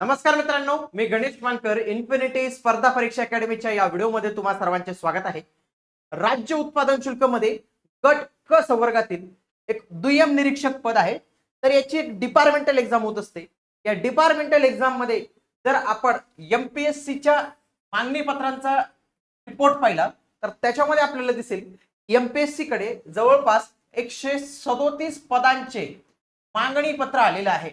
नमस्कार मित्रांनो मी गणेश मानकर इन्फिनिटी स्पर्धा परीक्षा अकॅडमीच्या या व्हिडिओमध्ये तुम्हा सर्वांचे स्वागत आहे. राज्य उत्पादन शुल्कमध्ये गट क संवर्गातील एक दुय्यम निरीक्षक पद आहे. तर याची एक डिपार्टमेंटल एक्झाम होत असते. या डिपार्टमेंटल एक्झाममध्ये जर आपण एमपीएससीच्या मागणी पत्रांचा रिपोर्ट पाहिला तर त्याच्यामध्ये आपल्याला दिसेल एमपीएससी कडे जवळपास एकशे सदोतीस पदांचे मागणी पत्र आलेलं आहे.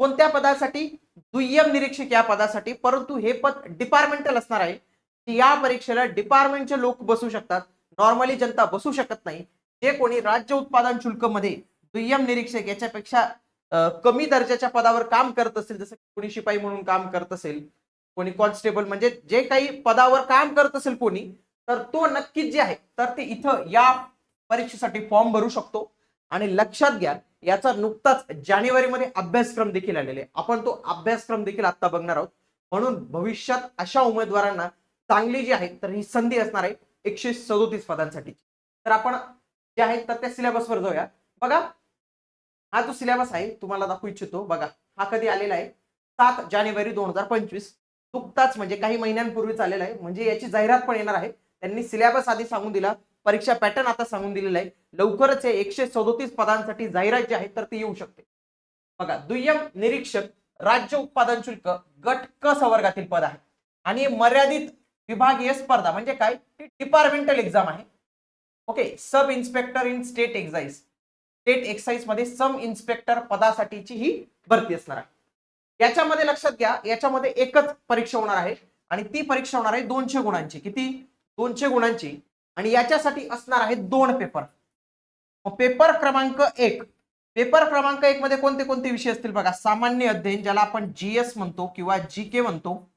कोणत्या पदासाठी? दुय्यम निरीक्षक या पदासाठी परंतु हे पद डिपार्टमेंटल असणार आहे. की या परीक्षेला डिपार्टमेंटचे लोक बसू शकतात. नॉर्मली जनता बसू शकत नाही. जे कोणी राज्य उत्पादन शुल्कमध्ये दुय्यम निरीक्षक याच्यापेक्षा कमी दर्जाच्या पदावर काम करत असेल जसं कोणी शिपाई म्हणून काम करत असेल कोणी कॉन्स्टेबल म्हणजे जे काही पदावर काम करत असेल कोणी तर तो नक्कीच जे आहे तर ते इथं या परीक्षेसाठी फॉर्म भरू शकतो. आणि लक्षात घ्या याचा नुकताच जानेवारीमध्ये अभ्यासक्रम देखील आलेले आपण तो अभ्यासक्रम देखील आता बघणार आहोत. म्हणून भविष्यात अशा उमेदवारांना चांगली जी आहे तर ही संधी असणार आहे एकशे सदोतीस पदांसाठी. तर आपण जे आहे तर त्या सिलेबसवर जाऊया. बघा हा जो सिलेबस आहे तुम्हाला दाखवू इच्छितो. बघा हा कधी आलेला आहे? सात जानेवारी दोन हजार पंचवीस. नुकताच म्हणजे काही महिन्यांपूर्वीच आलेला आहे. म्हणजे याची जाहिरात पण येणार आहे. त्यांनी सिलेबस आधी सांगून दिला. परीक्षा पॅटर्न आता सांगून दिलेला आहे. लवकरच हे एकशे सदोतीस पदांसाठी जाहिरात जी आहे तर ती येऊ शकते. बघा दुय्यम निरीक्षक राज्य उत्पादन शुल्क गट क संवर्गातील पद आहे. आणि मर्यादित विभागीय स्पर्धा म्हणजे काय? डिपार्टमेंटल एक्झाम आहे. Okay sub inspector in state excise state एक्साईजमध्ये sub inspector पदासाठीची ही भरती असणार आहे. याच्यामध्ये लक्षात घ्या याच्यामध्ये एकच परीक्षा होणार आहे. आणि ती परीक्षा होणार आहे दोनशे गुणांची. किती? दोनशे गुणांची. आणि याच्यासाठी असणार आहे दोन पेपर. पेपर क्रमांक एक. पेपर क्रमांक एक मध्ये कोणते कोणते विषय असतील बघा? सामान्य अध्ययन ज्याला आपण जीएस म्हणतो किंवा जी के म्हणतो.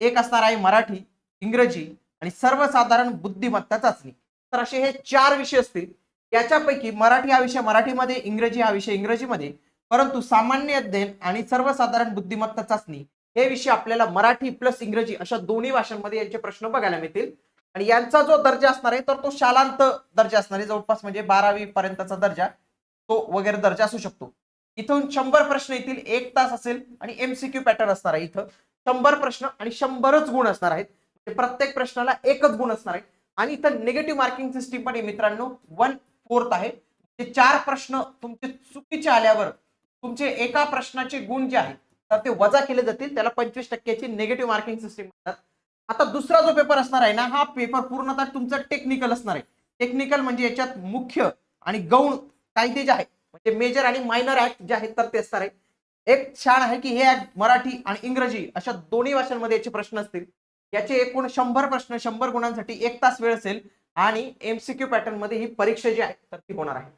एक असणार आहे मराठी इंग्रजी आणि सर्वसाधारण बुद्धिमत्ता चाचणी. तर असे हे चार विषय असतील. याच्यापैकी मराठी हा विषय मराठीमध्ये इंग्रजी हा विषय इंग्रजीमध्ये. परंतु सामान्य अध्ययन आणि सर्वसाधारण बुद्धिमत्ता चाचणी हे विषय आपल्याला मराठी प्लस इंग्रजी अशा दोन्ही भाषांमध्ये यांचे प्रश्न बघायला मिळतील. आणि यांचा जो दर्जा असणार आहे तर तो शालांत दर्जा असणार आहे. जवळपास म्हणजे बारावी पर्यंतचा दर्जा तो वगैरे दर्जा असू शकतो. इथून शंभर प्रश्न येतील एक तास असेल आणि एमसीक्यू पॅटर्न असणार आहे इथं. शंभर प्रश्न आणि शंभरच गुण असणार आहेत. म्हणजे प्रत्येक प्रश्नाला एकच गुण असणार आहे. आणि इथं निगेटिव्ह मार्किंग सिस्टीम पण आहे मित्रांनो. वन फोर्थ आहे. ते चार प्रश्न तुमचे चुकीचे आल्यावर तुमचे एका प्रश्नाचे गुण जे आहेत तर ते वजा केले जातील. त्याला पंचवीस टक्क्याची निगेटिव्ह मार्किंग सिस्टीम म्हणतात. आता दुसरा जो पेपर असणार आहे ना हा पेपर पूर्णतः तुमचा टेक्निकल असणार आहे. टेक्निकल म्हणजे याच्यात मुख्य आणि गौण कायदे जे आहेत म्हणजे मेजर आणि मायनर ऍक्ट जे आहेत तर ते असणार आहे. एक छान आहे की हे ऍक्ट मराठी आणि इंग्रजी अशा दोन्ही भाषांमध्ये याचे प्रश्न असतील. याचे एकूण शंभर प्रश्न शंभर गुणांसाठी एक तास वेळ असेल आणि एमसीक्यू पॅटर्नमध्ये ही परीक्षा जी आहे तर ती होणार आहे.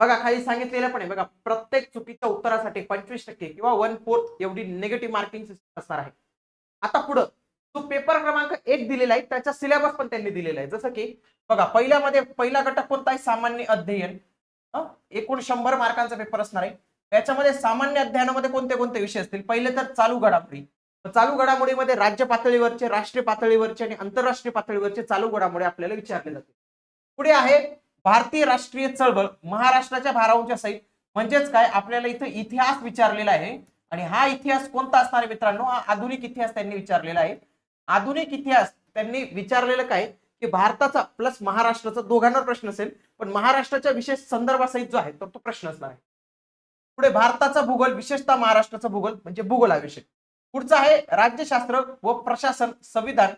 बघा खाली सांगितलेलं पण आहे. बघा प्रत्येक चुकीच्या उत्तरासाठी पंचवीस टक्के किंवा वन फोर्थ एवढी निगेटिव्ह मार्किंग सिस्टम असणार आहे. आता पुढं. जो पेपर क्रमांक एक दिलेला आहे त्याचा सिलेबस पण त्यांनी दिलेला आहे. जसं की बघा पहिल्यामध्ये पहिला घटक कोणता आहे? सामान्य अध्ययन. एकूण शंभर मार्कांचा पेपर असणार आहे. याच्यामध्ये सामान्य अध्ययनामध्ये कोणते कोणते विषय असतील? पहिले तर चालू घडामोडी. तर चालू घडामोडीमध्ये राज्य पातळीवरचे राष्ट्रीय पातळीवरचे आणि आंतरराष्ट्रीय पातळीवरचे चालू घडामोडी आपल्याला विचारले जाते पुढे आहे भारतीय राष्ट्रीय चळवळ महाराष्ट्राच्या भारावूच्या सहित. म्हणजेच काय? आपल्याला इथं इतिहास विचारलेला आहे. आणि हा इतिहास कोणता असणार आहे मित्रांनो? हा आधुनिक इतिहास त्यांनी विचारलेला आहे. आधुनिक इतिहास त्यांनी विचारलेलं काय? की भारताचा प्लस महाराष्ट्राचा दोघांवर प्रश्न असेल पण महाराष्ट्राच्या विशेष संदर्भासहित जो आहे तर तो प्रश्न असणार आहे. पुढे भारताचा भूगोल विशेषतः महाराष्ट्राचा भूगोल म्हणजे भूगोल हा विषय पुढचा आहे राज्यशास्त्र व प्रशासन संविधान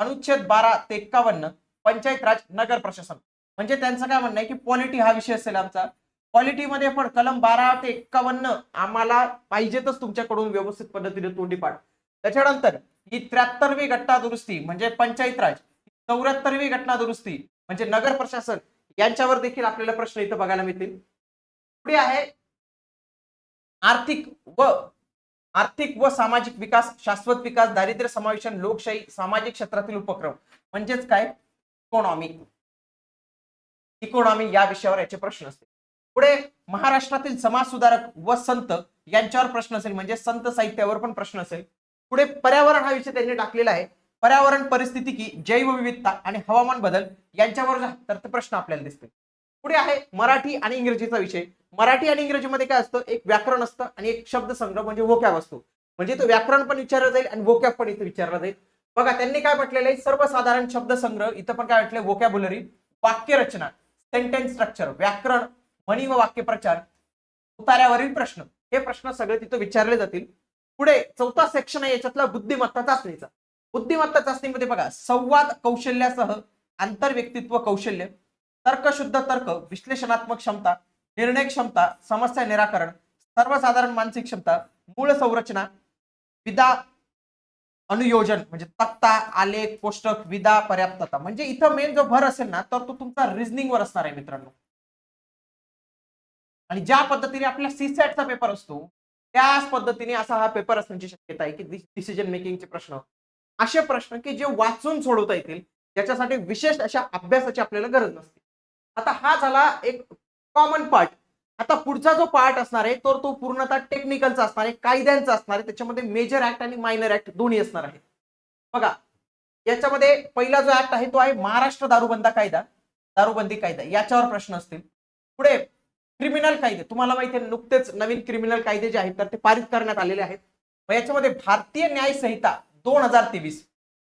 अनुच्छेद बारा ते एक्कावन्न पंचायत राज नगर प्रशासन. म्हणजे त्यांचं काय म्हणणं आहे की पॉलिटी हा विषय असेल आमचा. पॉलिटीमध्ये पण कलम बारा ते एक्कावन्न आम्हाला पाहिजेतच तुमच्याकडून व्यवस्थित पद्धतीने तोंडी पाठ. त्याच्यानंतर ही त्र्याहत्तरवी घटना दुरुस्ती म्हणजे पंचायत राज चौऱ्याहत्तरवी घटना दुरुस्ती म्हणजे नगर प्रशासन यांच्यावर देखील आपल्याला प्रश्न इथं बघायला मिळतील. पुढे आहे आर्थिक व आर्थिक व सामाजिक विकास शाश्वत विकास दारिद्र्य समावेशन लोकशाही सामाजिक क्षेत्रातील उपक्रम. म्हणजेच काय? इकॉनॉमी. इकॉनॉमी या विषयावर याचे प्रश्न असतील. पुढे महाराष्ट्रातील समाज सुधारक व संत यांच्यावर प्रश्न असेल म्हणजे संत साहित्यावर पण प्रश्न असेल. पुढे पर्यावरण हा विषय त्यांनी टाकलेला आहे. पर्यावरण परिस्थितिकी जैवविविधता आणि हवामान बदल यांच्यावर तर प्रश्न आपल्याला दिसतील पुढे आहे मराठी आणि इंग्रजीचा विषय. मराठी आणि इंग्रजीमध्ये काय असतं? एक व्याकरण असतं आणि एक शब्दसंग्रह म्हणजे वोकॅब असतो. म्हणजे तो व्याकरण पण विचारलं जाईल आणि वोकॅब पण इथे विचारला जाईल. बघा त्यांनी काय म्हटलेलं आहे? सर्वसाधारण शब्दसंग्रह इथं पण काय म्हटलंय? वोकॅब्युलरी वाक्यरचना सेंटेन्स स्ट्रक्चर व्याकरण म्हणी व वाक्यप्रचार उतार्यावरील प्रश्न. हे प्रश्न सगळे तिथं विचारले जातील. पुढे चौथा सेक्शन आहे याच्यातला बुद्धिमत्ता चाचणीचा. बुद्धिमत्ता चाचणीमध्ये बघा संवाद कौशल्यासह आंतरव्यक्तित्व कौशल्य तर्कशुद्ध तर्क विश्लेषणात्मक क्षमता निर्णय क्षमता समस्या निराकरण सर्वसाधारण मानसिक क्षमता मूळ संरचना विदा अनुयोजन म्हणजे तक्ता आलेख कोष्टक विदा पर्याप्तता. म्हणजे इथं मेन जो भर असेल ना तर तो तुमचा रिझनिंगवर असणार आहे मित्रांनो. आणि ज्या पद्धतीने आपल्या सीसॅटचा पेपर असतो त्याच पद्धतीने असा हा पेपर असण्याची शक्यता आहे की डिसिजन मेकिंगचे प्रश्न असे प्रश्न की जे वाचून सोडवता येतील ज्याच्यासाठी विशेष अशा अभ्यासाची आपल्याला गरज नसते. आता हा झाला एक कॉमन पार्ट आता पुढचा जो पार्ट असणार आहे तर तो पूर्णतः टेक्निकलचा असणार आहे कायद्यांचा असणार आहे त्याच्यामध्ये मेजर ऍक्ट आणि मायनर ऍक्ट दोन्ही असणार आहे बघा याच्यामध्ये पहिला जो ऍक्ट आहे तो आहे महाराष्ट्र दारूबंदा कायदा दारूबंदी कायदा. याच्यावर प्रश्न असतील. पुढे क्रिमिनल कायदे. तुम्हाला माहिती आहे नुकतेच नवीन क्रिमिनल कायदे जे आहेत तर ते पारित करण्यात आलेले आहेत. मग याच्यामध्ये भारतीय न्याय संहिता दोन हजार तेवीस.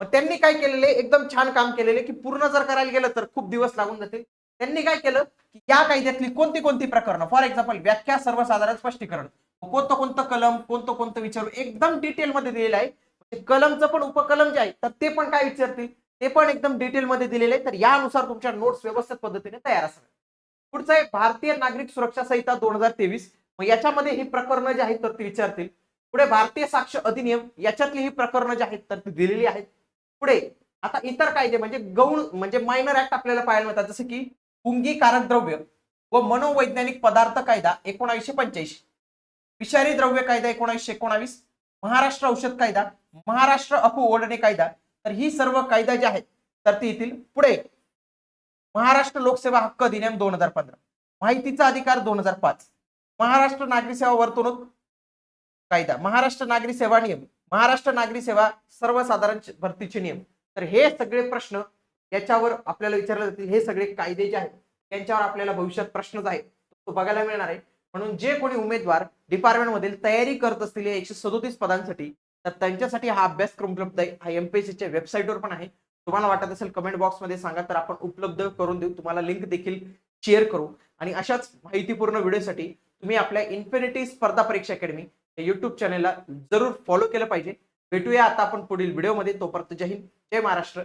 मग त्यांनी काय केलेले? एकदम छान काम केलेले की पूर्ण जर करायला गेलं तर खूप दिवस लागून जातील. त्यांनी काय केलं? की या कायद्यातली कोणती कोणती प्रकरणं? फॉर एक्झाम्पल व्याख्या सर्वसाधारण स्पष्टीकरण. कोणतं कोणतं कलम कोणतं कोणतं विचारू? एकदम डिटेलमध्ये दिलेलं आहे. कलमचं पण उपकलम जे आहे तर ते पण काय विचारतील? ते पण एकदम डिटेलमध्ये दिलेले आहे तर यानुसार तुमच्या नोट्स व्यवस्थित पद्धतीने तयार असतात पुढचं आहे भारतीय नागरिक सुरक्षा संहिता दोन हजार तेवीस. मग याच्यामध्ये ही प्रकरणं जी आहेत तर ती विचारतील. पुढे भारतीय साक्ष अधिनियम याच्यातली ही प्रकरणं जी आहेत तर ती दिलेली आहेत. पुढे आता इतर कायदे म्हणजे गौण म्हणजे मायनर ऍक्ट आपल्याला पाहायला मिळतात जसं की पुंगीकारक द्रव्य व मनोवैज्ञानिक पदार्थ कायदा एकोणाशे पंच्याऐंशी. विषारी द्रव्य कायदा एकोणाशे एकोणावीस. महाराष्ट्र औषध कायदा महाराष्ट्र अपू ओढणे कायदा तर ही सर्व कायदा जे आहेत तर ती येतील. पुढे महाराष्ट्र लोकसेवा हक्क अधिनियम दोन हजार पंधरा. माहितीचा अधिकार दोन हजार पाच. महाराष्ट्र नागरी सेवा वर्तणूक कायदा. महाराष्ट्र नागरी सेवा नियम. महाराष्ट्र नागरी सेवा सर्वसाधारण भरतीचे नियम. तर हे सगळे प्रश्न याच्यावर आपल्याला विचारले जातील. हे सगळे कायदे जे आहेत त्यांच्यावर आपल्याला भविष्यात प्रश्नच आहे तो बघायला मिळणार आहे. म्हणून जे कोणी उमेदवार डिपार्टमेंट मधील तयारी करत असतील या एकशे सदोतीस पदांसाठी तर त्यांच्यासाठी हा अभ्यासक्रम उपलब्ध आहे. हा एमपीएससीच्या वेबसाईटवर पण आहे. तुम्हाला वाटत असेल कमेंट बॉक्समध्ये सांगा तर आपण उपलब्ध करून देऊ. तुम्हाला लिंक देखील शेअर करू. आणि अशाच माहितीपूर्ण व्हिडिओसाठी तुम्ही आपल्या इन्फिनिटी स्पर्धा परीक्षा अकॅडमी या युट्यूब चॅनलला जरूर फॉलो केलं पाहिजे. भेटूया आता आपण पुढील व्हिडिओमध्ये तोपर्यंत जय हिंद जय महाराष्ट्र.